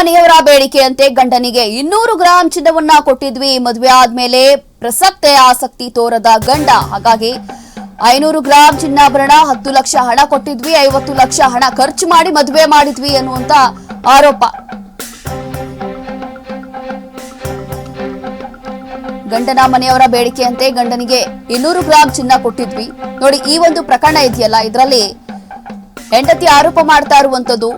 ಮನೆಯವರ ಬೇಡಿಕೆಯಂತೆ ಗಂಡನಿಗೆ ಇನ್ನೂರು ಗ್ರಾಂ ಚಿನ್ನವನ್ನ ಕೊಟ್ಟಿದ್ವಿ. ಮದುವೆ ಆದ್ಮೇಲೆ ಪ್ರಸಕ್ತೆ ಆಸಕ್ತಿ ತೋರದ ಗಂಡ. ಹಾಗಾಗಿ ಐನೂರು ಗ್ರಾಂ ಚಿನ್ನಾಭರಣ, ಹತ್ತು ಲಕ್ಷ ಹಣ ಕೊಟ್ಟಿದ್ವಿ. ಐವತ್ತು ಲಕ್ಷ ಹಣ ಖರ್ಚು ಮಾಡಿ ಮದುವೆ ಮಾಡಿದ್ವಿ ಅನ್ನುವಂತ ಆರೋಪ. ಗಂಡನ ಮನೆಯವರ ಬೇಡಿಕೆಯಂತೆ ಗಂಡನಿಗೆ ಇನ್ನೂರು ಗ್ರಾಂ ಚಿನ್ನ ಕೊಟ್ಟಿದ್ವಿ. ನೋಡಿ, ಈ ಒಂದು ಪ್ರಕರಣ ಇದೆಯಲ್ಲ? ಇದರಲ್ಲಿ ಹೆಂಡತಿ ಆರೋಪ ಮಾಡ್ತಾ ಇರುವಂತದ್ದು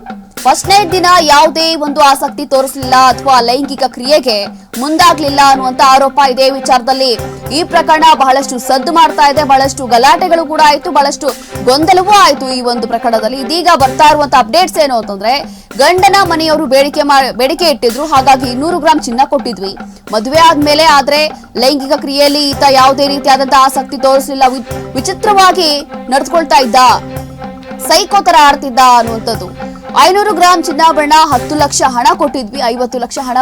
ಫಸ್ಟ್ನೇ ದಿನ ಯಾವುದೇ ಒಂದು ಆಸಕ್ತಿ ತೋರಿಸಲಿಲ್ಲ ಅಥವಾ ಲೈಂಗಿಕ ಕ್ರಿಯೆಗೆ ಮುಂದಾಗ್ಲಿಲ್ಲ ಅನ್ನುವಂತ ಆರೋಪ ಇದೆ ವಿಚಾರದಲ್ಲಿ. ಈ ಪ್ರಕರಣ ಬಹಳಷ್ಟು ಸದ್ದು ಮಾಡ್ತಾ ಇದೆ, ಬಹಳಷ್ಟು ಗಲಾಟೆಗಳು ಕೂಡ ಆಯ್ತು, ಬಹಳಷ್ಟು ಗೊಂದಲವೂ ಆಯ್ತು ಈ ಒಂದು ಪ್ರಕರಣದಲ್ಲಿ. ಇದೀಗ ಬರ್ತಾ ಇರುವಂತ ಅಪ್ಡೇಟ್ಸ್ ಏನು ಅಂತಂದ್ರೆ, ಗಂಡನ ಮನೆಯವರು ಬೇಡಿಕೆ ಬೇಡಿಕೆ ಇಟ್ಟಿದ್ರು, ಹಾಗಾಗಿ ಇನ್ನೂರು ಗ್ರಾಂ ಚಿನ್ನ ಕೊಟ್ಟಿದ್ವಿ. ಮದುವೆ ಆದ್ಮೇಲೆ ಆದ್ರೆ ಲೈಂಗಿಕ ಕ್ರಿಯೆಯಲ್ಲಿ ಈತ ಯಾವುದೇ ರೀತಿಯಾದಂತಹ ಆಸಕ್ತಿ ತೋರಿಸಲಿಲ್ಲ ವಿಚಿತ್ರವಾಗಿ ನಡೆದುಕೊಳ್ತಾ ಇದ್ದ, ಸೈಕೋ ತರ ಆಡ್ತಿದ್ದ ಅನ್ನುವಂಥದ್ದು. ಐನೂರು ಗ್ರಾಂ ಚಿನ್ನಾಭರಣ, ಹತ್ತು ಲಕ್ಷ ಹಣ ಕೊಟ್ಟಿದ್ವಿ, ಐವತ್ತು ಲಕ್ಷ ಹಣ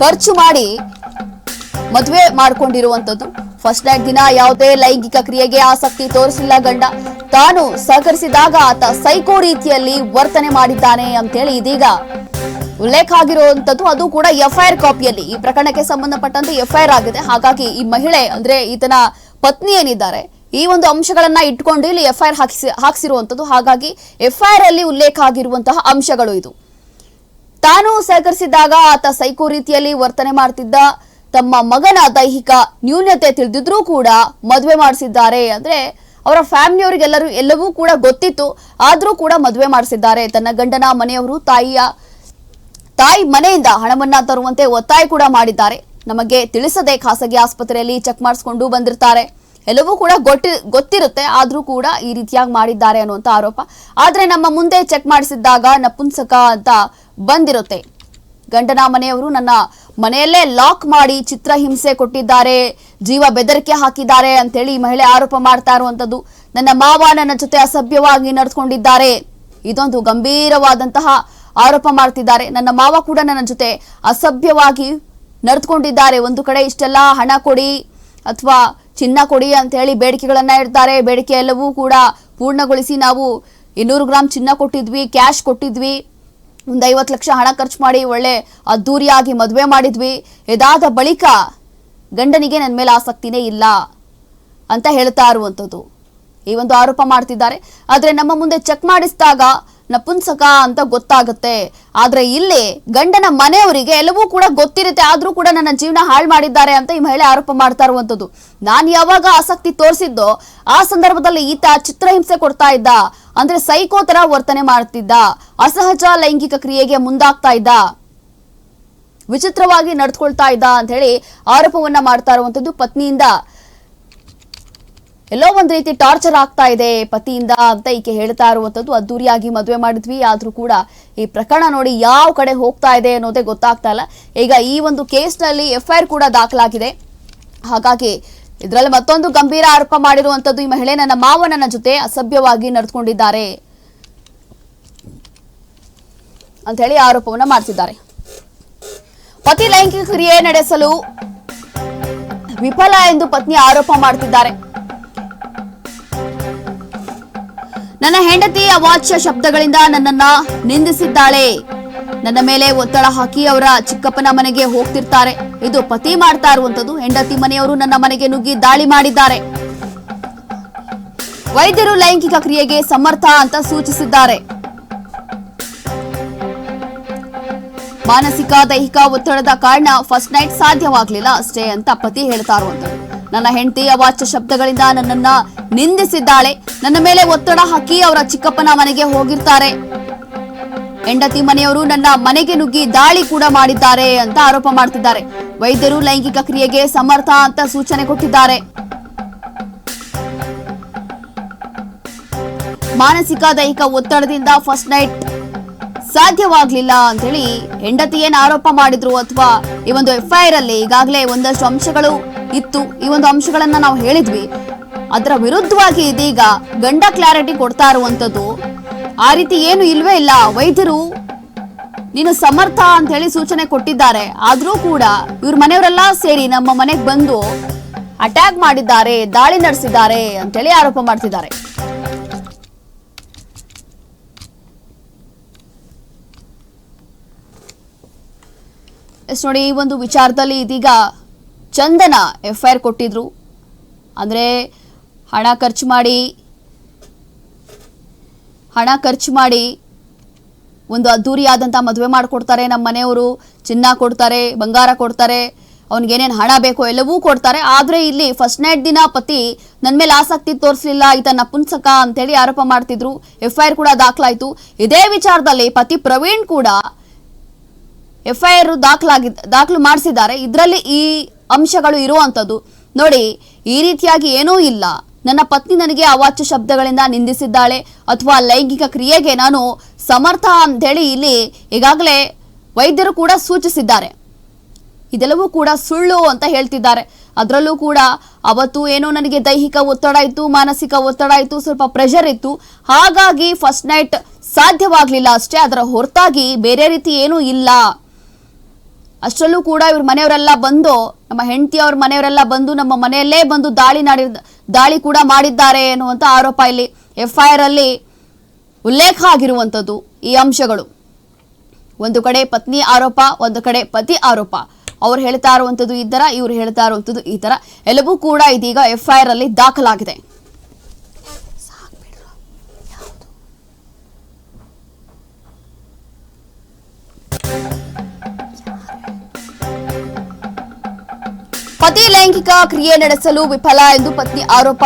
ಖರ್ಚು ಮಾಡಿ ಮದುವೆ ಮಾಡ್ಕೊಂಡಿರುವಂತದ್ದು ಫಸ್ಟ್ ನೈಟ್ ದಿನ ಯಾವುದೇ ಲೈಂಗಿಕ ಕ್ರಿಯೆಗೆ ಆಸಕ್ತಿ ತೋರಿಸಿಲ್ಲ ಗಂಡ. ತಾನು ಸಹಕರಿಸಿದಾಗ ಆತ ಸೈಕೋ ರೀತಿಯಲ್ಲಿ ವರ್ತನೆ ಮಾಡಿದ್ದಾನೆ ಅಂತೇಳಿ ಇದೀಗ ಉಲ್ಲೇಖ ಆಗಿರುವಂತದ್ದು ಅದು ಕೂಡ ಎಫ್ಐಆರ್ ಕಾಪಿಯಲ್ಲಿ. ಈ ಪ್ರಕರಣಕ್ಕೆ ಸಂಬಂಧಪಟ್ಟಂತೆ ಎಫ್ಐಆರ್ ಆಗಿದೆ. ಹಾಗಾಗಿ ಈ ಮಹಿಳೆ, ಅಂದ್ರೆ ಈತನ ಪತ್ನಿ ಏನಿದ್ದಾರೆ ಈ ಒಂದು ಅಂಶಗಳನ್ನ ಇಟ್ಕೊಂಡು ಇಲ್ಲಿ ಎಫ್ಐಆರ್ ಹಾಕಿಸಿ ಹಾಕ್ಸಿರುವಂತದ್ದು ಹಾಗಾಗಿ ಎಫ್ಐಆರ್ ಅಲ್ಲಿ ಉಲ್ಲೇಖ ಆಗಿರುವಂತಹ ಅಂಶಗಳು ಇದು. ತಾನು ಸಹಕರಿಸಿದಾಗ ಆತ ಸೈಕೋ ರೀತಿಯಲ್ಲಿ ವರ್ತನೆ ಮಾಡ್ತಿದ್ದ ತಮ್ಮ ಮಗನ ದೈಹಿಕ ನ್ಯೂನ್ಯತೆ ತಿಳಿದಿದ್ರೂ ಕೂಡ ಮದುವೆ ಮಾಡಿಸಿದ್ದಾರೆ ಅಂದ್ರೆ ಅವರ ಫ್ಯಾಮಿಲಿಯವರಿಗೆಲ್ಲರೂ ಎಲ್ಲವೂ ಕೂಡ ಗೊತ್ತಿತ್ತು. ಆದರೂ ಕೂಡ ಮದುವೆ ಮಾಡಿಸಿದ್ದಾರೆ. ತನ್ನ ಗಂಡನ ಮನೆಯವರು ತಾಯಿಯ ತಾಯಿ ಮನೆಯಿಂದ ಹಣವನ್ನ ತರುವಂತೆ ಒತ್ತಾಯ ಕೂಡ ಮಾಡಿದ್ದಾರೆ. ನಮಗೆ ತಿಳಿಸದೆ ಖಾಸಗಿ ಆಸ್ಪತ್ರೆಯಲ್ಲಿ ಚೆಕ್ ಮಾಡಿಸ್ಕೊಂಡು ಬಂದಿರ್ತಾರೆ. ಎಲ್ಲವೂ ಕೂಡ ಗೊತ್ತಿ, ಗೊತ್ತಿರುತ್ತೆ, ಆದರೂ ಕೂಡ ಈ ರೀತಿಯಾಗಿ ಮಾಡಿದ್ದಾರೆ ಅನ್ನುವಂಥ ಆರೋಪ. ಆದರೆ ನಮ್ಮ ಮುಂದೆ ಚೆಕ್ ಮಾಡಿಸಿದ್ದಾಗ ನಪುಂಸಕ ಅಂತ ಬಂದಿರುತ್ತೆ. ಗಂಡನ ಮನೆಯವರು ನನ್ನ ಮನೆಯಲ್ಲೇ ಲಾಕ್ ಮಾಡಿ ಚಿತ್ರ ಹಿಂಸೆ ಕೊಟ್ಟಿದ್ದಾರೆ, ಜೀವ ಬೆದರಿಕೆ ಹಾಕಿದ್ದಾರೆ ಅಂತೇಳಿ ಮಹಿಳೆ ಆರೋಪ ಮಾಡ್ತಾ ಇರುವಂಥದ್ದು ನನ್ನ ಮಾವ ನನ್ನ ಜೊತೆ ಅಸಭ್ಯವಾಗಿ ನಡೆದುಕೊಂಡಿದ್ದಾರೆ ಇದೊಂದು ಗಂಭೀರವಾದಂತಹ ಆರೋಪ ಮಾಡ್ತಿದ್ದಾರೆ. ನನ್ನ ಮಾವ ಕೂಡ ನನ್ನ ಜೊತೆ ಅಸಭ್ಯವಾಗಿ ನಡೆದುಕೊಂಡಿದ್ದಾರೆ ಒಂದು ಕಡೆ ಇಷ್ಟೆಲ್ಲ ಹಣ ಕೊಡಿ ಅಥವಾ ಚಿನ್ನ ಕೊಡಿ ಅಂತ ಹೇಳಿ ಬೇಡಿಕೆಗಳನ್ನ ಇಡ್ತಾರೆ. ಬೇಡಿಕೆ ಎಲ್ಲವೂ ಕೂಡ ಪೂರ್ಣಗೊಳಿಸಿ ನಾವು ಇನ್ನೂರು ಗ್ರಾಮ್ ಚಿನ್ನ ಕೊಟ್ಟಿದ್ವಿ, ಕ್ಯಾಶ್ ಕೊಟ್ಟಿದ್ವಿ. ಒಂದು ಐವತ್ತು ಲಕ್ಷ ಹಣ ಖರ್ಚು ಮಾಡಿ ಒಳ್ಳೆ ಅದ್ದೂರಿಯಾಗಿ ಮದುವೆ ಮಾಡಿದ್ವಿ. ಇದಾದ ಬಳಿಕ ಗಂಡನಿಗೆ ನನ್ನ ಮೇಲೆ ಆಸಕ್ತಿನೇ ಇಲ್ಲ ಅಂತ ಹೇಳ್ತಾ ಇರುವಂಥದ್ದು. ಈ ಒಂದು ಆರೋಪ ಮಾಡ್ತಿದ್ದಾರೆ. ಆದರೆ ನಮ್ಮ ಮುಂದೆ ಚೆಕ್ ಮಾಡಿಸಿದಾಗ ನಪುಂಸಕ ಅಂತ ಗೊತ್ತಾಗುತ್ತೆ. ಆದ್ರೆ ಇಲ್ಲಿ ಗಂಡನ ಮನೆಯವರಿಗೆ ಎಲ್ಲವೂ ಕೂಡ ಗೊತ್ತಿರುತ್ತೆ. ಆದ್ರೂ ಕೂಡ ನನ್ನ ಜೀವನ ಹಾಳು ಮಾಡಿದ್ದಾರೆ ಅಂತ ಈ ಮಹಿಳೆ ಆರೋಪ ಮಾಡ್ತಾ ಇರುವಂತದ್ದು ನಾನು ಯಾವಾಗ ಆಸಕ್ತಿ ತೋರಿಸಿದ್ದೋ ಆ ಸಂದರ್ಭದಲ್ಲಿ ಈತ ಚಿತ್ರಹಿಂಸೆ ಕೊಡ್ತಾ ಇದ್ದ. ಅಂದ್ರೆ ಸೈಕೋ ತರ ವರ್ತನೆ ಮಾಡ್ತಿದ್ದ. ಅಸಹಜ ಲೈಂಗಿಕ ಕ್ರಿಯೆಗೆ ಮುಂದಾಗ್ತಾ ಇದ್ದ. ವಿಚಿತ್ರವಾಗಿ ನಡ್ಕೊಳ್ತಾ ಇದ್ದ ಅಂತ ಹೇಳಿ ಆರೋಪವನ್ನ ಮಾಡ್ತಾ ಇರುವಂತದ್ದು ಪತ್ನಿಯಿಂದ. ಎಲ್ಲೋ ಒಂದ್ ರೀತಿ ಟಾರ್ಚರ್ ಆಗ್ತಾ ಇದೆ. ಪತಿಯಿಂದ ಅಂತ ಈಕೆ ಹೇಳ್ತಾ ಇರುವಂತದ್ದು. ಅದ್ದೂರಿಯಾಗಿ ಮದುವೆ ಮಾಡಿದ್ವಿ. ಆದ್ರೂ ಕೂಡ ಈ ಪ್ರಕರಣ ನೋಡಿ ಯಾವ ಕಡೆ ಹೋಗ್ತಾ ಇದೆ ಅನ್ನೋದೇ ಗೊತ್ತಾಗ್ತಾ ಇಲ್ಲ. ಈಗ ಈ ಒಂದು ಕೇಸ್ನಲ್ಲಿ ಎಫ್ಐಆರ್ ಕೂಡ ದಾಖಲಾಗಿದೆ. ಹಾಗಾಗಿ ಇದರಲ್ಲಿ ಮತ್ತೊಂದು ಗಂಭೀರ ಆರೋಪ ಮಾಡಿರುವಂತದ್ದು ಈ ಮಹಿಳೆ ನನ್ನ ಮಾವ ನನ್ನ ಜೊತೆ ಅಸಭ್ಯವಾಗಿ ನಡೆದುಕೊಂಡಿದ್ದಾರೆ ಅಂತ ಹೇಳಿ ಆರೋಪವನ್ನ ಮಾಡ್ತಿದ್ದಾರೆ. ಪತಿ ಲೈಂಗಿಕ ಕ್ರಿಯೆ ನಡೆಸಲು ವಿಫಲ ಎಂದು ಪತ್ನಿ ಆರೋಪ ಮಾಡ್ತಿದ್ದಾರೆ. ನನ್ನ ಹೆಂಡತಿ ಅವಾಚ್ಯ ಶಬ್ದಗಳಿಂದ ನನ್ನನ್ನ ನಿಂದಿಸಿದ್ದಾಳೆ. ನನ್ನ ಮೇಲೆ ಒತ್ತಡ ಹಾಕಿ ಅವರ ಚಿಕ್ಕಪ್ಪನ ಮನೆಗೆ ಹೋಗ್ತಿರ್ತಾರೆ. ಇದು ಪತಿ ಮಾಡ್ತಾ ಇರುವಂತದ್ದು ಹೆಂಡತಿ ಮನೆಯವರು ನನ್ನ ಮನೆಗೆ ನುಗ್ಗಿ ದಾಳಿ ಮಾಡಿದ್ದಾರೆ. ವೈದ್ಯರು ಲೈಂಗಿಕ ಕ್ರಿಯೆಗೆ ಸಮರ್ಥ ಅಂತ ಸೂಚಿಸಿದ್ದಾರೆ. ಮಾನಸಿಕ ದೈಹಿಕ ಒತ್ತಡದ ಕಾರಣ ಫಸ್ಟ್ ನೈಟ್ ಸಾಧ್ಯವಾಗ್ಲಿಲ್ಲ. ಅಷ್ಟೇ ಅಂತ ಪತಿ ಹೇಳ್ತಾ ಇರುವಂತದ್ದು ನನ್ನ ಹೆಂಡತಿ ಅವಾಚ್ಯ ಶಬ್ದಗಳಿಂದ ನನ್ನನ್ನ ನಿಂದಿಸಿದ್ದಾಳೆ. ನನ್ನ ಮೇಲೆ ಒತ್ತಡ ಹಾಕಿ ಅವರ ಚಿಕ್ಕಪ್ಪನ ಮನೆಗೆ ಹೋಗಿರ್ತಾರೆ. ಹೆಂಡತಿ ಮನೆಯವರು ನನ್ನ ಮನೆಗೆ ನುಗ್ಗಿ ದಾಳಿ ಕೂಡ ಮಾಡಿದ್ದಾರೆ ಅಂತ ಆರೋಪ ಮಾಡ್ತಿದ್ದಾರೆ. ವೈದ್ಯರು ಲೈಂಗಿಕ ಕ್ರಿಯೆಗೆ ಸಮರ್ಥ ಅಂತ ಸೂಚನೆ ಕೊಟ್ಟಿದ್ದಾರೆ. ಮಾನಸಿಕ ದೈಹಿಕ ಒತ್ತಡದಿಂದ ಫಸ್ಟ್ ನೈಟ್ ಸಾಧ್ಯವಾಗ್ಲಿಲ್ಲ ಅಂತ ಹೇಳಿ ಹೆಂಡತಿ ಏನ್ ಆರೋಪ ಮಾಡಿದ್ರು ಅಥವಾ ಈ ಒಂದು ಎಫ್ಐಆರ್ ಅಲ್ಲಿ ಈಗಾಗಲೇ ಒಂದಷ್ಟು ಅಂಶಗಳು ಇತ್ತು. ಈ ಒಂದು ಅಂಶಗಳನ್ನ ನಾವು ಹೇಳಿದ್ವಿ. ಅದರ ವಿರುದ್ಧವಾಗಿ ಇದೀಗ ಗಂಡ ಕ್ಲಾರಿಟಿ ಕೊಡ್ತಾ ಇರುವಂತದ್ದು ಆ ರೀತಿ ಏನು ಇಲ್ವೇ ಇಲ್ಲ. ವೈದ್ಯರು ನೀನು ಸಮರ್ಥ ಅಂತ ಹೇಳಿ ಸೂಚನೆ ಕೊಟ್ಟಿದ್ದಾರೆ. ಆದ್ರೂ ಕೂಡ ಇವ್ರ ಮನೆಯವರೆಲ್ಲ ಸೇರಿ ನಮ್ಮ ಮನೆಗೆ ಬಂದು ಅಟ್ಯಾಕ್ ಮಾಡಿದ್ದಾರೆ, ದಾಳಿ ನಡೆಸಿದ್ದಾರೆ ಅಂತೇಳಿ ಆರೋಪ ಮಾಡ್ತಿದ್ದಾರೆ. ನೋಡಿ, ಈ ಒಂದು ವಿಚಾರದಲ್ಲಿ ಇದೀಗ ಚಂದನ ಎಫ್ ಐ ಕೊಟ್ಟಿದ್ರು. ಅಂದರೆ ಹಣ ಖರ್ಚು ಮಾಡಿ, ಹಣ ಖರ್ಚು ಮಾಡಿ ಒಂದು ಅದ್ದೂರಿಯಾದಂಥ ಮದುವೆ ಮಾಡಿಕೊಡ್ತಾರೆ ನಮ್ಮ ಮನೆಯವರು. ಚಿನ್ನ ಕೊಡ್ತಾರೆ, ಬಂಗಾರ ಕೊಡ್ತಾರೆ, ಅವ್ನಿಗೇನೇನು ಹಣ ಬೇಕೋ ಎಲ್ಲವೂ ಕೊಡ್ತಾರೆ. ಆದರೆ ಇಲ್ಲಿ ಫಸ್ಟ್ ನೈಟ್ ದಿನ ಪತಿ ನನ್ನ ಮೇಲೆ ಆಸಕ್ತಿ ತೋರಿಸಲಿಲ್ಲ ಈತ ನಪುಂಸಕ ಅಂತೇಳಿ ಆರೋಪ ಮಾಡ್ತಿದ್ರು. ಎಫ್ ಐ ಕೂಡ ದಾಖಲಾಯಿತು. ಇದೇ ವಿಚಾರದಲ್ಲಿ ಪತಿ ಪ್ರವೀಣ್ ಕೂಡ ಎಫ್ ಆರ್ ದಾಖಲಾಗಿ, ದಾಖಲು ಮಾಡಿಸಿದ್ದಾರೆ. ಇದರಲ್ಲಿ ಈ ಅಂಶಗಳು ಇರುವಂಥದ್ದು. ನೋಡಿ, ಈ ರೀತಿಯಾಗಿ ಏನೂ ಇಲ್ಲ. ನನ್ನ ಪತ್ನಿ ನನಗೆ ಅವಾಚ್ಯ ಶಬ್ದಗಳಿಂದ ನಿಂದಿಸಿದ್ದಾಳೆ. ಅಥವಾ ಲೈಂಗಿಕ ಕ್ರಿಯೆಗೆ ನಾನು ಸಮರ್ಥ ಅಂತೇಳಿ ಇಲ್ಲಿ ಈಗಾಗಲೇ ವೈದ್ಯರು ಕೂಡ ಸೂಚಿಸಿದ್ದಾರೆ. ಇದೆಲ್ಲವೂ ಕೂಡ ಸುಳ್ಳು ಅಂತ ಹೇಳ್ತಿದ್ದಾರೆ. ಅದರಲ್ಲೂ ಕೂಡ ಅವತ್ತು ಏನೋ ನನಗೆ ದೈಹಿಕ ಒತ್ತಡ ಇತ್ತು, ಮಾನಸಿಕ ಒತ್ತಡ ಇತ್ತು, ಸ್ವಲ್ಪ ಪ್ರೆಷರ್ ಇತ್ತು. ಹಾಗಾಗಿ ಫಸ್ಟ್ ನೈಟ್ ಸಾಧ್ಯವಾಗಲಿಲ್ಲ ಅಷ್ಟೇ. ಅದರ ಹೊರತಾಗಿ ಬೇರೆ ರೀತಿ ಏನೂ ಇಲ್ಲ. ಅಷ್ಟರಲ್ಲೂ ಕೂಡ ಇವ್ರ ಮನೆಯವರೆಲ್ಲ ಬಂದು ನಮ್ಮ ಹೆಂಡತಿ ಅವ್ರ ಮನೆಯವರೆಲ್ಲ ಬಂದು ನಮ್ಮ ಮನೆಯಲ್ಲೇ ಬಂದು ದಾಳಿ ನಾಡಿ ದಾಳಿ ಕೂಡ ಮಾಡಿದ್ದಾರೆ ಎನ್ನುವಂಥ ಆರೋಪ ಇಲ್ಲಿ ಎಫ್ಐಆರ್ ಅಲ್ಲಿ ಉಲ್ಲೇಖ ಆಗಿರುವಂಥದ್ದು ಈ ಅಂಶಗಳು. ಒಂದು ಕಡೆ ಪತ್ನಿ ಆರೋಪ, ಒಂದು ಕಡೆ ಪತಿ ಆರೋಪ. ಅವ್ರು ಹೇಳ್ತಾ ಇರುವಂಥದ್ದು ಈ ಥರ ಇವ್ರು ಹೇಳ್ತಾ ಇರುವಂಥದ್ದು ಈ ಥರ ಎಲ್ಲವೂ ಕೂಡ ಇದೀಗ ಎಫ್ಐಆರ್ ಅಲ್ಲಿ ದಾಖಲಾಗಿದೆ. ಲೈಂಗಿಕ ಕ್ರಿಯೆ ನಡೆಸಲು ವಿಫಲ ಎಂದು ಪತ್ನಿ ಆರೋಪ.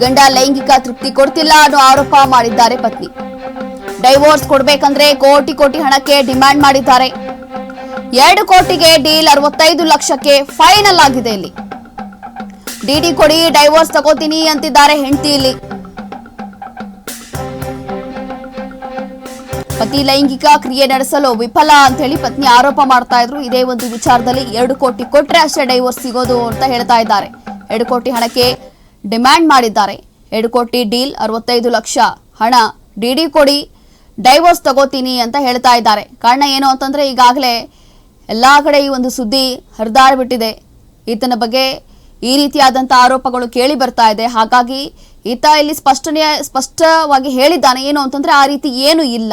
ಗಂಡ ಲೈಂಗಿಕ ತೃಪ್ತಿ ಕೊಡ್ತಿಲ್ಲ ಅನ್ನೋ ಆರೋಪ ಮಾಡಿದ್ದಾರೆ ಪತ್ನಿ. ಡೈವೋರ್ಸ್ ಕೊಡ್ಬೇಕಂದ್ರೆ ಕೋಟಿ ಕೋಟಿ ಹಣಕ್ಕೆ ಡಿಮ್ಯಾಂಡ್ ಮಾಡಿದ್ದಾರೆ. ಎರಡು ಕೋಟಿಗೆ ಡೀಲ್ ಅರವತ್ತೈದು ಲಕ್ಷಕ್ಕೆ ಫೈನಲ್ ಆಗಿದೆ ಇಲ್ಲಿ. ಡಿಡಿ ಕೊಡಿ ಡೈವೋರ್ಸ್ ತಗೋತೀನಿ ಅಂತಿದ್ದಾರೆ ಹೆಂಡತಿ ಇಲ್ಲಿ. ಪತಿ ಲೈಂಗಿಕ ಕ್ರಿಯೆ ನಡೆಸಲು ವಿಫಲ ಅಂತ ಹೇಳಿ ಪತ್ನಿ ಆರೋಪ ಮಾಡ್ತಾ ಇದ್ರು. ಇದೇ ಒಂದು ವಿಚಾರದಲ್ಲಿ ಎರಡು ಕೋಟಿ ಕೊಟ್ರೆ ಅಷ್ಟೇ ಡೈವೋರ್ಸ್ ಸಿಗೋದು ಅಂತ ಹೇಳ್ತಾ ಇದ್ದಾರೆ. ಎರಡು ಕೋಟಿ ಹಣಕ್ಕೆ ಡಿಮ್ಯಾಂಡ್ ಮಾಡಿದ್ದಾರೆ. ಎರಡು ಕೋಟಿ ಡೀಲ್ ಅರವತ್ತೈದು ಲಕ್ಷ. ಹಣ ಡಿಡಿ ಕೊಡಿ ಡೈವೋರ್ಸ್ ತಗೋತೀನಿ ಅಂತ ಹೇಳ್ತಾ ಇದ್ದಾರೆ. ಕಾರಣ ಏನು ಅಂತಂದ್ರೆ ಈಗಾಗಲೇ ಎಲ್ಲ ಕಡೆ ಈ ಒಂದು ಸುದ್ದಿ ಹರಿದಾಡ್ಬಿಟ್ಟಿದೆ. ಈತನ ಬಗ್ಗೆ ಈ ರೀತಿಯಾದಂಥ ಆರೋಪಗಳು ಕೇಳಿ ಬರ್ತಾ ಇದೆ. ಹಾಗಾಗಿ ಈತ ಇಲ್ಲಿ ಸ್ಪಷ್ಟನೆ ಸ್ಪಷ್ಟವಾಗಿ ಹೇಳಿದ್ದಾನೆ. ಏನು ಅಂತಂದ್ರೆ ಆ ರೀತಿ ಏನು ಇಲ್ಲ.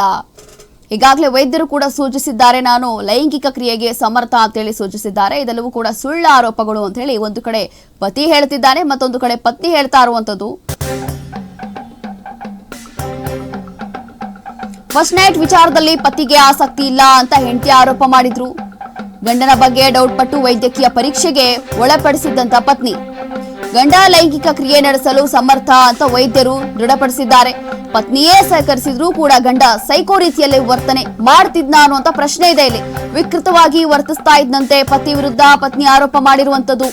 ಈಗಾಗಲೇ ವೈದ್ಯರು ಕೂಡ ಸೂಚಿಸಿದ್ದಾರೆ. ನಾನು ಲೈಂಗಿಕ ಕ್ರಿಯೆಗೆ ಸಮರ್ಥ ಅಂತೇಳಿ ಸೂಚಿಸಿದ್ದಾರೆ. ಇದೆಲ್ಲವೂ ಕೂಡ ಸುಳ್ಳ ಆರೋಪಗಳು ಅಂತ ಹೇಳಿ ಒಂದು ಕಡೆ ಪತಿ ಹೇಳ್ತಿದ್ದಾನೆ, ಮತ್ತೊಂದು ಕಡೆ ಪತ್ನಿ ಹೇಳ್ತಾ ಇರುವಂತದ್ದು ಫಸ್ಟ್ ನೈಟ್ ವಿಚಾರದಲ್ಲಿ ಪತಿಗೆ ಆಸಕ್ತಿ ಇಲ್ಲ ಅಂತ ಹೆಂಡತಿ ಆರೋಪ ಮಾಡಿದ್ರು. ಗಂಡನ ಬಗ್ಗೆ ಡೌಟ್ ಪಟ್ಟು ವೈದ್ಯಕೀಯ ಪರೀಕ್ಷೆಗೆ ಒಳಪಡಿಸಿದ್ದಂತ ಪತ್ನಿ. ಗಂಡ ಲೈಂಗಿಕ ಕ್ರಿಯೆ ನಡೆಸಲು ಸಮರ್ಥ ಅಂತ ವೈದ್ಯರು ದೃಢಪಡಿಸಿದ್ದಾರೆ. ಪತ್ನಿಯೇ ಸಹಕರಿಸಿದ್ರು ಕೂಡ ಗಂಡ ಸೈಕೋ ರೀತಿಯಲ್ಲಿ ವರ್ತನೆ ಮಾಡ್ತಿದ್ನ ಅನ್ನುವಂತ ಪ್ರಶ್ನೆ ಇದೆ ಇಲ್ಲಿ. ವಿಕೃತವಾಗಿ ವರ್ತಿಸ್ತಾ ಇದ್ದಂತೆ ಪತಿ ವಿರುದ್ಧ ಪತ್ನಿ ಆರೋಪ ಮಾಡಿರುವಂತದ್ದು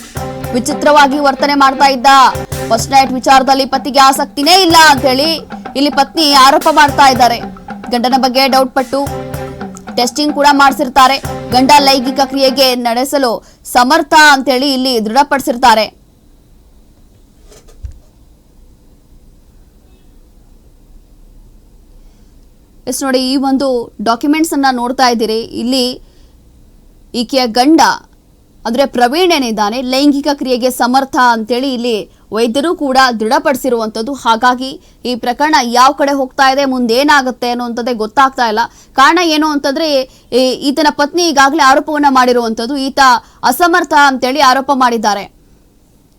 ವಿಚಿತ್ರವಾಗಿ ವರ್ತನೆ ಮಾಡ್ತಾ ಇದ್ದ. ಫಸ್ಟ್ ನೈಟ್ ವಿಚಾರದಲ್ಲಿ ಪತಿಗೆ ಆಸಕ್ತಿನೇ ಇಲ್ಲ ಅಂತ ಹೇಳಿ ಇಲ್ಲಿ ಪತ್ನಿ ಆರೋಪ ಮಾಡ್ತಾ ಇದ್ದಾರೆ. ಗಂಡನ ಬಗ್ಗೆ ಡೌಟ್ ಪಟ್ಟು ಟೆಸ್ಟಿಂಗ್ ಕೂಡ ಮಾಡಿಸಿರ್ತಾರೆ. ಗಂಡ ಲೈಂಗಿಕ ಕ್ರಿಯೆಗೆ ನಡೆಸಲು ಸಮರ್ಥ ಅಂತೇಳಿ ಇಲ್ಲಿ ದೃಢಪಡಿಸಿರ್ತಾರೆ. ಎಸ್ ನೋಡಿ, ಈ ಒಂದು ಡಾಕ್ಯುಮೆಂಟ್ಸ್ ಅನ್ನ ನೋಡ್ತಾ ಇದ್ದೀರಿ. ಇಲ್ಲಿ ಈಕೆಯ ಗಂಡ ಅಂದ್ರೆ ಪ್ರವೀಣ್ ಏನಿದ್ದಾನೆ ಲೈಂಗಿಕ ಕ್ರಿಯೆಗೆ ಸಮರ್ಥ ಅಂತೇಳಿ ಇಲ್ಲಿ ವೈದ್ಯರು ಕೂಡ ದೃಢಪಡಿಸಿರುವಂಥದ್ದು. ಹಾಗಾಗಿ ಈ ಪ್ರಕರಣ ಯಾವ ಕಡೆ ಹೋಗ್ತಾ ಇದೆ, ಮುಂದೇನಾಗುತ್ತೆ ಅನ್ನುವಂಥದ್ದೇ ಗೊತ್ತಾಗ್ತಾ ಇಲ್ಲ. ಕಾರಣ ಏನು ಅಂತಂದ್ರೆ ಈತನ ಪತ್ನಿ ಈಗಾಗಲೇ ಆರೋಪವನ್ನು ಮಾಡಿರುವಂಥದ್ದು, ಈತ ಅಸಮರ್ಥ ಅಂತೇಳಿ ಆರೋಪ ಮಾಡಿದ್ದಾರೆ.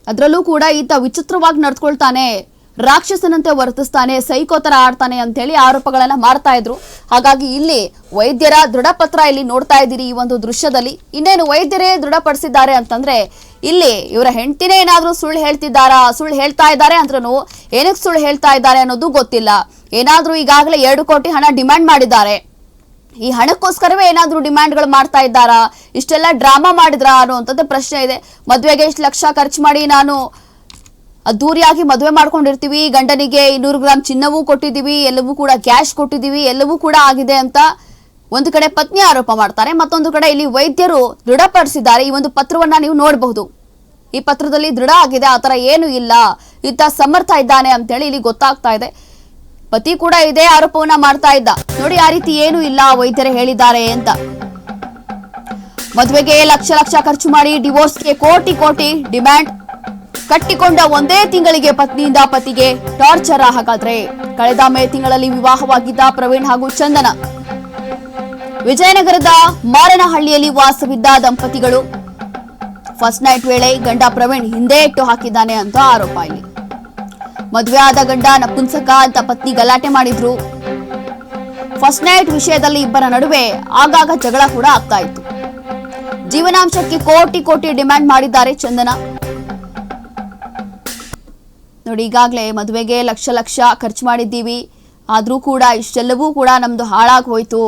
ಅದರಲ್ಲೂ ಕೂಡ ಈತ ವಿಚಿತ್ರವಾಗಿ ನಡ್ಕೊಳ್ತಾನೆ. ರಾಕ್ಷಸನಂತೆ ವರ್ತಿಸ್ತಾನೆ ಸೈಕೋತರ ಆಡ್ತಾನೆ ಆಡ್ತಾನೆ ಅಂತೇಳಿ ಆರೋಪಗಳನ್ನ ಮಾಡ್ತಾ ಇದ್ರು. ಹಾಗಾಗಿ ಇಲ್ಲಿ ವೈದ್ಯರ ದೃಢಪತ್ರ ಇಲ್ಲಿ ನೋಡ್ತಾ ಇದ್ದೀರಿ ಈ ಒಂದು ದೃಶ್ಯದಲ್ಲಿ. ಇನ್ನೇನು ವೈದ್ಯರೇ ದೃಢಪಡಿಸಿದ್ದಾರೆ ಅಂತಂದ್ರೆ, ಇಲ್ಲಿ ಇವರ ಹೆಂಡತಿನೇ ಏನಾದ್ರೂ ಸುಳ್ಳು ಹೇಳ್ತಿದ್ದಾರಾ, ಸುಳ್ಳು ಹೇಳ್ತಾ ಇದ್ದಾರೆ ಅಂದ್ರೂ ಏನಕ್ಕೆ ಸುಳ್ಳು ಹೇಳ್ತಾ ಇದ್ದಾರೆ ಅನ್ನೋದು ಗೊತ್ತಿಲ್ಲ. ಏನಾದ್ರೂ ಈಗಾಗಲೇ ಎರಡು ಕೋಟಿ ಹಣ ಡಿಮ್ಯಾಂಡ್ ಮಾಡಿದ್ದಾರೆ. ಈ ಹಣಕ್ಕೋಸ್ಕರವೇ ಏನಾದ್ರೂ ಡಿಮ್ಯಾಂಡ್ಗಳು ಮಾಡ್ತಾ ಇದ್ದಾರಾ, ಇಷ್ಟೆಲ್ಲ ಡ್ರಾಮಾ ಮಾಡಿದ್ರಾ ಅನ್ನುವಂಥದ್ದು ಪ್ರಶ್ನೆ ಇದೆ. ಮದುವೆಗೆ ಇಷ್ಟು ಲಕ್ಷ ಖರ್ಚು ಮಾಡಿ ನಾನು ಅದ್ದೂರಿಯಾಗಿ ಮದುವೆ ಮಾಡ್ಕೊಂಡಿರ್ತೀವಿ ಗಂಡನಿಗೆ ಇನ್ನೂರು ಗ್ರಾಮ್ ಚಿನ್ನವೂ ಕೊಟ್ಟಿದ್ದೀವಿ, ಎಲ್ಲವೂ ಕೂಡ ಕ್ಯಾಶ್ ಕೊಟ್ಟಿದ್ದೀವಿ, ಎಲ್ಲವೂ ಕೂಡ ಆಗಿದೆ ಅಂತ ಒಂದು ಕಡೆ ಪತ್ನಿ ಆರೋಪ ಮಾಡ್ತಾರೆ, ಮತ್ತೊಂದು ಕಡೆ ಇಲ್ಲಿ ವೈದ್ಯರು ದೃಢಪಡಿಸಿದ್ದಾರೆ. ಈ ಒಂದು ಪತ್ರವನ್ನ ನೀವು ನೋಡಬಹುದು. ಈ ಪತ್ರದಲ್ಲಿ ದೃಢ ಆಗಿದೆ ಆತರ ಏನು ಇಲ್ಲ ಇತ್ತ ಸಮರ್ಥ ಇದ್ದಾನೆ ಅಂತೇಳಿ ಇಲ್ಲಿ ಗೊತ್ತಾಗ್ತಾ ಇದೆ. ಪತಿ ಕೂಡ ಇದೇ ಆರೋಪವನ್ನ ಮಾಡ್ತಾ ಇದ್ದ. ನೋಡಿ, ಆ ರೀತಿ ಏನು ಇಲ್ಲ, ವೈದ್ಯರು ಹೇಳಿದ್ದಾರೆ ಅಂತ. ಮದುವೆಗೆ ಲಕ್ಷ ಲಕ್ಷ ಖರ್ಚು ಮಾಡಿ ಡಿವೋರ್ಸ್ಗೆ ಕೋಟಿ ಕೋಟಿ ಡಿಮ್ಯಾಂಡ್ ಕಟ್ಟಿಕೊಂಡ ಒಂದೇ ತಿಂಗಳಿಗೆ ಪತ್ನಿಯಿಂದ ಪತಿಗೆ ಟಾರ್ಚರ್ ಹಾಗಾದ್ರೆ. ಕಳೆದ ಮೇ ತಿಂಗಳಲ್ಲಿ ವಿವಾಹವಾಗಿದ್ದ ಪ್ರವೀಣ್ ಹಾಗೂ ಚಂದನ. ವಿಜಯನಗರದ ಮಾರನಹಳ್ಳಿಯಲ್ಲಿ ವಾಸವಿದ್ದ ದಂಪತಿಗಳು. ಫಸ್ಟ್ ನೈಟ್ ವೇಳೆ ಗಂಡ ಪ್ರವೀಣ್ ಹಿಂದೆ ಇಟ್ಟು ಹಾಕಿದ್ದಾನೆ ಅಂತ ಆರೋಪ ಇಲ್ಲಿ. ಮದುವೆ ಆದ ಗಂಡ ನಪುಂಸಕ ಅಂತ ಪತ್ನಿ ಗಲಾಟೆ ಮಾಡಿದ್ರು. ಫಸ್ಟ್ ನೈಟ್ ವಿಷಯದಲ್ಲಿ ಇಬ್ಬರ ನಡುವೆ ಆಗಾಗ ಜಗಳ ಕೂಡ ಆಗ್ತಾ ಇತ್ತು. ಜೀವನಾಂಶಕ್ಕೆ ಕೋಟಿ ಕೋಟಿ ಡಿಮ್ಯಾಂಡ್ ಮಾಡಿದ್ದಾರೆ ಚಂದನ. ನೋಡಿ, ಈಗಾಗಲೇ ಮದುವೆಗೆ ಲಕ್ಷ ಲಕ್ಷ ಖರ್ಚು ಮಾಡಿದ್ದೀವಿ. ಆದರೂ ಕೂಡ ಇಷ್ಟೆಲ್ಲವೂ ಕೂಡ ನಮ್ದು ಹಾಳಾಗಿ ಹೋಯ್ತು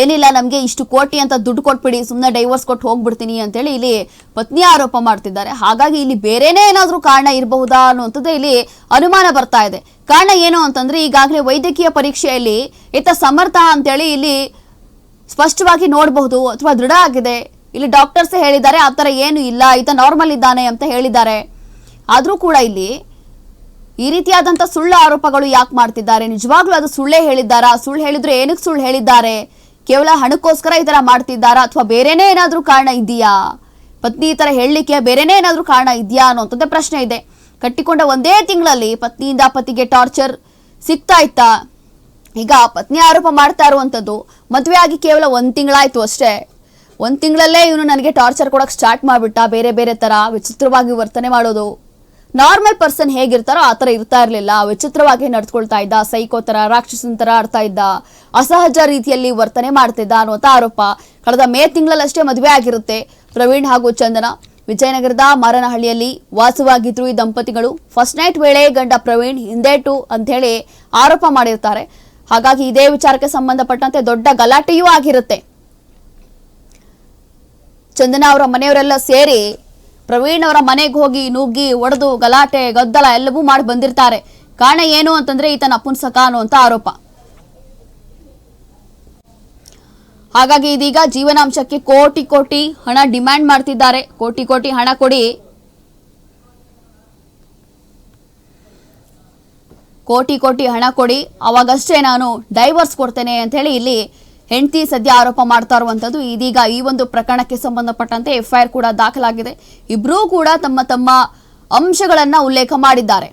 ಏನಿಲ್ಲ, ನಮಗೆ ಇಷ್ಟು ಕೋಟಿ ಅಂತ ದುಡ್ಡು ಕೊಟ್ಬಿಡಿ ಸುಮ್ಮನೆ ಡೈವರ್ಸ್ ಕೊಟ್ಟು ಹೋಗ್ಬಿಡ್ತೀನಿ ಅಂತೇಳಿ ಇಲ್ಲಿ ಪತ್ನಿ ಆರೋಪ ಮಾಡ್ತಿದ್ದಾರೆ. ಹಾಗಾಗಿ ಇಲ್ಲಿ ಬೇರೆನೇ ಏನಾದರೂ ಕಾರಣ ಇರಬಹುದಾ ಅನ್ನುವಂಥದ್ದು ಇಲ್ಲಿ ಅನುಮಾನ ಬರ್ತಾ ಇದೆ. ಕಾರಣ ಏನು ಅಂತಂದ್ರೆ, ಈಗಾಗಲೇ ವೈದ್ಯಕೀಯ ಪರೀಕ್ಷೆಯಲ್ಲಿ ಈತ ಸಮರ್ಥ ಅಂತೇಳಿ ಇಲ್ಲಿ ಸ್ಪಷ್ಟವಾಗಿ ನೋಡಬಹುದು ಅಥವಾ ದೃಢ ಆಗಿದೆ. ಇಲ್ಲಿ ಡಾಕ್ಟರ್ಸ್ ಹೇಳಿದ್ದಾರೆ, ಆ ಥರ ಏನು ಇಲ್ಲ, ಈತ ನಾರ್ಮಲ್ ಇದ್ದಾನೆ ಅಂತ ಹೇಳಿದ್ದಾರೆ. ಆದರೂ ಕೂಡ ಇಲ್ಲಿ ಈ ರೀತಿಯಾದಂತ ಸುಳ್ಳು ಆರೋಪಗಳು ಯಾಕೆ ಮಾಡ್ತಿದ್ದಾರೆ? ನಿಜವಾಗ್ಲೂ ಅದು ಸುಳ್ಳೇ ಹೇಳಿದ್ದಾರಾ? ಸುಳ್ಳು ಹೇಳಿದ್ರೆ ಏನಕ್ಕೆ ಸುಳ್ಳು ಹೇಳಿದ್ದಾರೆ? ಕೇವಲ ಹಣಕ್ಕೋಸ್ಕರ ಈ ತರ ಮಾಡ್ತಿದ್ದಾರಾ? ಅಥವಾ ಬೇರೆನೇ ಏನಾದರೂ ಕಾರಣ ಇದೆಯಾ ಪತ್ನಿ ಈ ತರ ಹೇಳಲಿಕ್ಕೆ ಬೇರೆನೇ ಏನಾದರೂ ಕಾರಣ ಇದೆಯಾ ಅನ್ನೋಂಥದ್ದೇ ಪ್ರಶ್ನೆ ಇದೆ. ಕಟ್ಟಿಕೊಂಡ ಒಂದೇ ತಿಂಗಳಲ್ಲಿ ಪತ್ನಿಯಿಂದ ಪತಿಗೆ ಟಾರ್ಚರ್ ಸಿಗ್ತಾ ಇತ್ತಾ. ಈಗ ಪತ್ನಿ ಆರೋಪ ಮಾಡ್ತಾ ಇರುವಂಥದ್ದು ಮದುವೆ ಆಗಿ ಕೇವಲ ಒಂದು ತಿಂಗಳಾಯ್ತು ಅಷ್ಟೇ. ಒಂದು ತಿಂಗಳಲ್ಲೇ ಇವನು ನನಗೆ ಟಾರ್ಚರ್ ಕೊಡೋಕೆ ಸ್ಟಾರ್ಟ್ ಮಾಡಿಬಿಟ್ಟ. ಬೇರೆ ಬೇರೆ ಥರ ವಿಚಿತ್ರವಾಗಿ ವರ್ತನೆ ಮಾಡೋದು. ನಾರ್ಮಲ್ ಪರ್ಸನ್ ಹೇಗಿರ್ತಾರೋ ಆ ಥರ ಇರ್ತಾ ಇರಲಿಲ್ಲ. ವಿಚಿತ್ರವಾಗಿ ನಡ್ಕೊಳ್ತಾ ಇದ್ದ, ಸೈಕೋ ಥರ, ರಾಕ್ಷಸನ ಥರ ಆಡ್ತಾ ಇದ್ದ, ಅಸಹಜ ರೀತಿಯಲ್ಲಿ ವರ್ತನೆ ಮಾಡ್ತಿದ್ದ ಅನ್ನುವಂತ ಆರೋಪ ಕಳೆದ ಮೇ ತಿಂಗಳಲ್ಲಷ್ಟೇ ಮದುವೆ ಆಗಿರುತ್ತೆ. ಪ್ರವೀಣ್ ಹಾಗೂ ಚಂದನ ವಿಜಯನಗರದ ಮಾರನಹಳ್ಳಿಯಲ್ಲಿ ವಾಸವಾಗಿದ್ರು ಈ ದಂಪತಿಗಳು. ಫಸ್ಟ್ ನೈಟ್ ವೇಳೆ ಗಂಡ ಪ್ರವೀಣ್ ಹಿಂದೇಟು ಹೇಳಿ ಆರೋಪ ಮಾಡಿರ್ತಾರೆ. ಹಾಗಾಗಿ ಇದೇ ವಿಚಾರಕ್ಕೆ ಸಂಬಂಧಪಟ್ಟಂತೆ ದೊಡ್ಡ ಗಲಾಟೆಯೂ ಆಗಿರುತ್ತೆ. ಚಂದನ ಅವರ ಮನೆಯವರೆಲ್ಲ ಸೇರಿ ಪ್ರವೀಣ್ ಅವರ ಮನೆಗೆ ಹೋಗಿ ನುಗ್ಗಿ, ಒಡೆದು, ಗಲಾಟೆ, ಗದ್ದಲ ಎಲ್ಲವೂ ಮಾಡಿ ಬಂದಿರ್ತಾರೆ. ಕಾರಣ ಏನು ಅಂತಂದ್ರೆ ಈತನ ಅಪುಂಸಕ ಅನ್ನುವಂತ ಆರೋಪ. ಹಾಗಾಗಿ ಇದೀಗ ಜೀವನಾಂಶಕ್ಕೆ ಕೋಟಿ ಕೋಟಿ ಹಣ ಡಿಮ್ಯಾಂಡ್ ಮಾಡ್ತಿದ್ದಾರೆ. ಕೋಟಿ ಕೋಟಿ ಹಣ ಕೊಡಿ. ಕೋಟಿ ಕೋಟಿ ಹಣ ಕೊಡಿ. ಅವಾಗಷ್ಟೇ ನಾನು ಡೈವರ್ಸ್ ಕೊಡ್ತೇನೆ ಅಂತ ಹೇಳಿ ಇಲ್ಲಿ ಹೆಂಡತಿ ಸದ್ಯ ಆರೋಪ ಮಾಡ್ತಾ ಇರುವಂತದ್ದು ಇದೀಗ ಈ ಒಂದು ಪ್ರಕರಣಕ್ಕೆ ಸಂಬಂಧಪಟ್ಟಂತೆ ಎಫ್ಐಆರ್ ಕೂಡ ದಾಖಲಾಗಿದೆ. ಇಬ್ಬರೂ ಕೂಡ ತಮ್ಮ ತಮ್ಮ ಅಂಶಗಳನ್ನ ಉಲ್ಲೇಖ ಮಾಡಿದ್ದಾರೆ.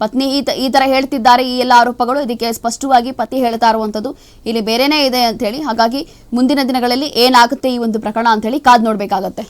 ಪತ್ನಿ ಈ ಈ ತರ ಹೇಳ್ತಿದ್ದಾರೆ ಈ ಎಲ್ಲ ಆರೋಪಗಳು. ಇದಕ್ಕೆ ಸ್ಪಷ್ಟವಾಗಿ ಪತಿ ಹೇಳ್ತಾ ಇರುವಂತದ್ದು ಇಲ್ಲಿ ಬೇರೆನೇ ಇದೆ ಅಂತ ಹೇಳಿ. ಹಾಗಾಗಿ ಮುಂದಿನ ದಿನಗಳಲ್ಲಿ ಏನಾಗುತ್ತೆ ಈ ಒಂದು ಪ್ರಕರಣ ಅಂತ ಹೇಳಿ ಕಾದ್ ನೋಡ್ಬೇಕಾಗತ್ತೆ.